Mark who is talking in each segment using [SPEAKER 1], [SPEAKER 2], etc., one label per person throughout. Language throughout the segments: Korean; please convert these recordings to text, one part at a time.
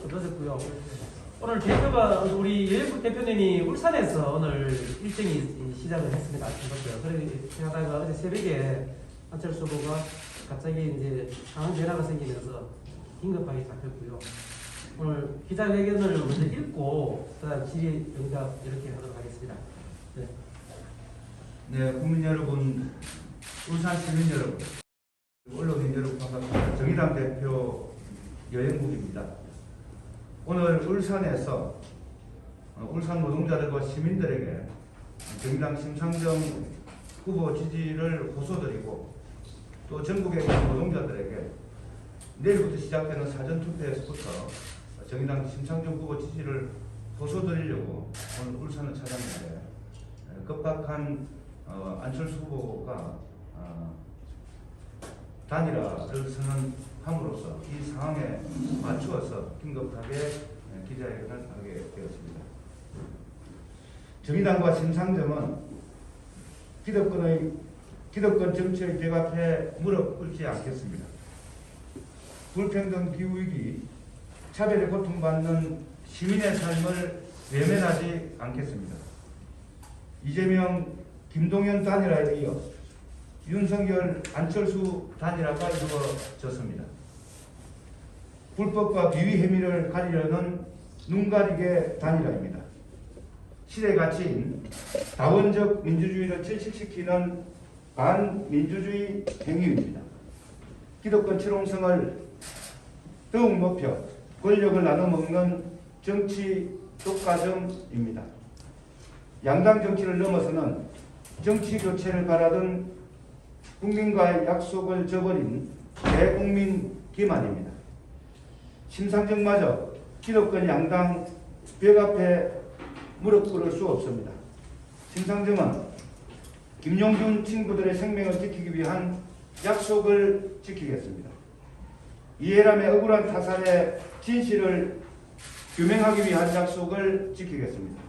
[SPEAKER 1] 좀 늦었고요. 오늘 대표가 우리 여행국 대표님이 울산에서 오늘 일정이 시작을 했습니다. 아침부터. 그래서 하다가 어제 새벽에 안철수 후보가 갑자기 이제 상황 변화가 생기면서 긴급하게 잡혔고요. 오늘 기자회견을 먼저 읽고 그다음 질의 응답 이렇게 하도록 하겠습니다. 네.
[SPEAKER 2] 네, 국민 여러분, 울산 시민 여러분, 언론인 여러분 반갑습니다. 정의당 대표 여행국입니다. 오늘 울산에서 어, 울산 노동자들과 시민들에게 정의당 심상정 후보 지지를 호소드리고 또 전국의 노동자들에게 내일부터 시작되는 사전투표에서부터 정의당 심상정 후보 지지를 호소드리려고 오늘 울산을 찾았는데 에, 급박한 어, 안철수 후보가 어, 단일화를 선언함으로써 이 상황에 맞추어서 긴급하게 에, 기자회견을 하게 되었습니다. 정의당과 심상정은 기득권의 기득권 정치의 벽 앞에 무릎 꿇지 않겠습니다. 불평등 기후위기, 차별에 고통받는 시민의 삶을 외면하지 않겠습니다. 이재명, 김동연 단일화에 이어 윤석열, 안철수 단일화가 이루어졌습니다. 불법과 비위 혐의를 가리려는 눈 가리개 단일화입니다. 시대 가치인 다원적 민주주의를 질식시키는 반민주주의 행위입니다. 기득권 실용성을 더욱 높여 권력을 나눠먹는 정치 독과점입니다. 양당 정치를 넘어서는 정치 교체를 바라던 국민과의 약속을 저버린 대국민 기만입니다. 심상정마저 기득권 양당 벽 앞에 무릎 꿇을 수 없습니다. 심상정은 김용준 친구들의 생명을 지키기 위한 약속을 지키겠습니다. 이해람의 억울한 타살의 진실을 규명하기 위한 약속을 지키겠습니다.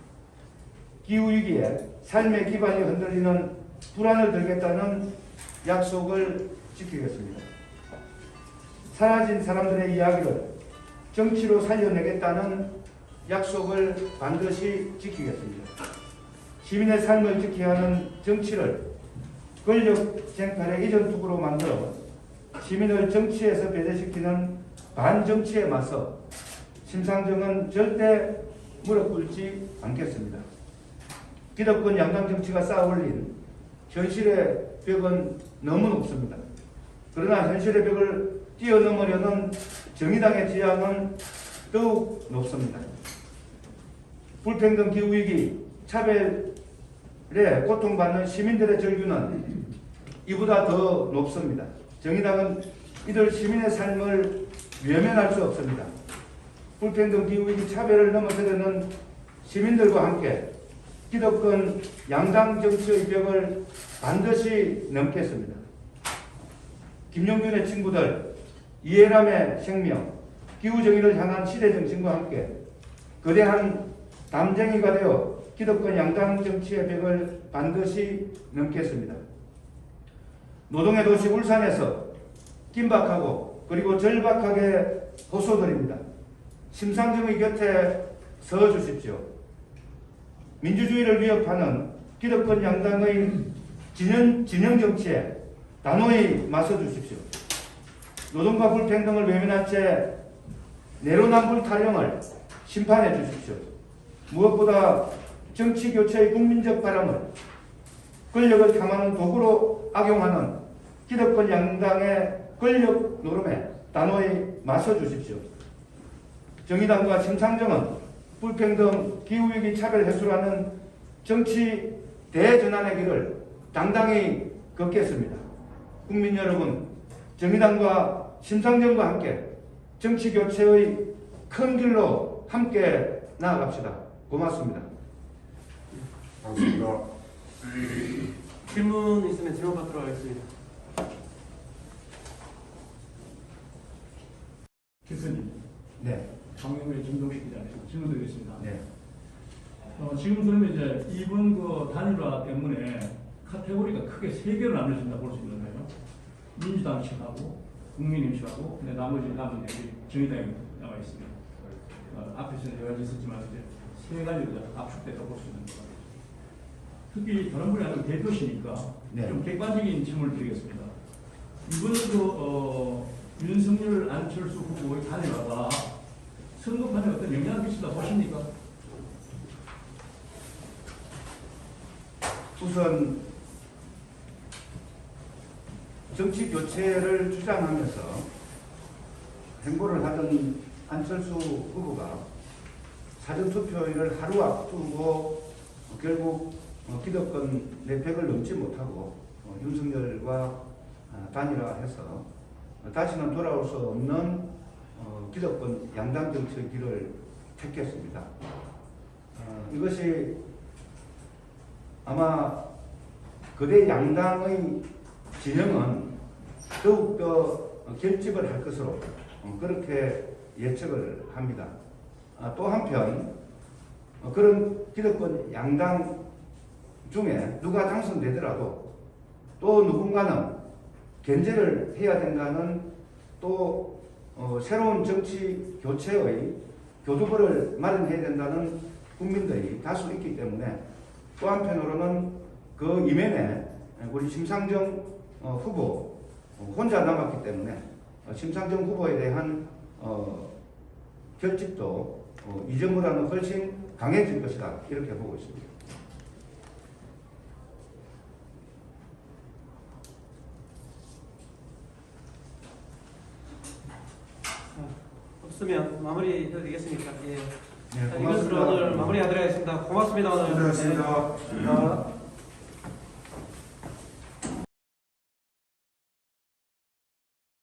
[SPEAKER 2] 기후위기에 삶의 기반이 흔들리는 불안을 들겠다는 약속을 지키겠습니다. 사라진 사람들의 이야기를 정치로 살려내겠다는 약속을 반드시 지키겠습니다. 시민의 삶을 지켜야 하는 정치를 권력 쟁탈의 이전 투구로 만들어 시민을 정치에서 배제시키는 반정치에 맞서 심상정은 절대 무릎 꿇지 않겠습니다. 기득권 양당 정치가 쌓아올린 현실의 벽은 너무 높습니다. 그러나 현실의 벽을 뛰어넘으려는 정의당의 지향은 더욱 높습니다. 불평등 기후위기, 차별에 고통받는 시민들의 절규는 이보다 더 높습니다. 정의당은 이들 시민의 삶을 외면할 수 없습니다. 불평등 기후위기 차별을 넘어서려는 시민들과 함께 기득권 양당 정치의 벽을 반드시 넘겠습니다. 김용균의 친구들, 이해람의 생명, 기후정의를 향한 시대정신과 함께 거대한 담쟁이가 되어 기득권 양당 정치의 벽을 반드시 넘겠습니다. 노동의 도시 울산에서 긴박하고 그리고 절박하게 호소드립니다. 심상정의 곁에 서 주십시오. 민주주의를 위협하는 기득권 양당의 진영, 진영 정치에 단호히 맞서 주십시오. 노동과 불평등을 외면한 채 내로남불 탈영을 심판해 주십시오. 무엇보다 정치 교체의 국민적 바람을 권력을 탐하는 도구로 악용하는 기득권 양당의 권력 노름에 단호히 맞서 주십시오. 정의당과 심상정은 불평등, 기후위기 차별 해소라는 정치 대전환의 길을 당당히 걷겠습니다. 국민 여러분, 정의당과 심상정과 함께 정치 교체의 큰 길로 함께 나아갑시다. 고맙습니다.
[SPEAKER 3] 반갑습니다.
[SPEAKER 1] 질문 있으면 질문 받도록 하겠습니다.
[SPEAKER 4] 교수님,
[SPEAKER 2] 네,
[SPEAKER 4] 강명의 김동식 기자입니다. 질문 드리겠습니다.
[SPEAKER 2] 네.
[SPEAKER 4] 어, 지금 그러면 이제 이번 그 단일화 때문에 카테고리가 크게 세 개로 나눠진다 볼 수 있는 거예요. 민주당 측하고 국민의힘 측하고 근데 나머지 남은 여기 정의당이 나와 있습니다. 어, 앞에서는 여러 가지 있었지만 이제 세 가지로 압축돼서 볼 수 있는 것 같아요. 특히 다른 분이 아니고 대표시니까
[SPEAKER 2] 네.
[SPEAKER 4] 좀 객관적인 질문을 드리겠습니다. 이번 그 어, 윤석열 안철수 후보의 단일화가 선거판에 어떤 영향을 미친다 보십니까?
[SPEAKER 2] 우선 정치 교체를 주장하면서 행보를 하던 안철수 후보가 사전 투표일을 하루 앞두고 결국 어, 기득권 내백을 넘지 못하고 어, 윤석열과 아, 단일화해서 어, 다시는 돌아올 수 없는 어, 기득권 양당 정치의 길을 택했습니다. 어, 이것이 아마 거대 양당의 진영은 더욱더 결집을 할 것으로 어, 그렇게 예측을 합니다. 아, 또 한편 어, 그런 기득권 양당 중에 누가 당선되더라도 또 누군가는 견제를 해야 된다는 또 어, 새로운 정치 교체의 교두보를 마련해야 된다는 국민들이 다수 있기 때문에 또 한편으로는 그 이면에 우리 심상정 어, 후보 어, 혼자 남았기 때문에 어, 심상정 후보에 대한 어, 결집도 어, 이전보다는 훨씬 강해질 것이다 이렇게 보고 있습니다.
[SPEAKER 1] 없으면 마무리 해도 되겠습니까? 예.
[SPEAKER 2] 네,
[SPEAKER 1] 자, 이것으로 오늘 마무리하도록 하겠습니다. 고맙습니다 오늘.
[SPEAKER 2] 고생하셨습니다.
[SPEAKER 1] 네. 자,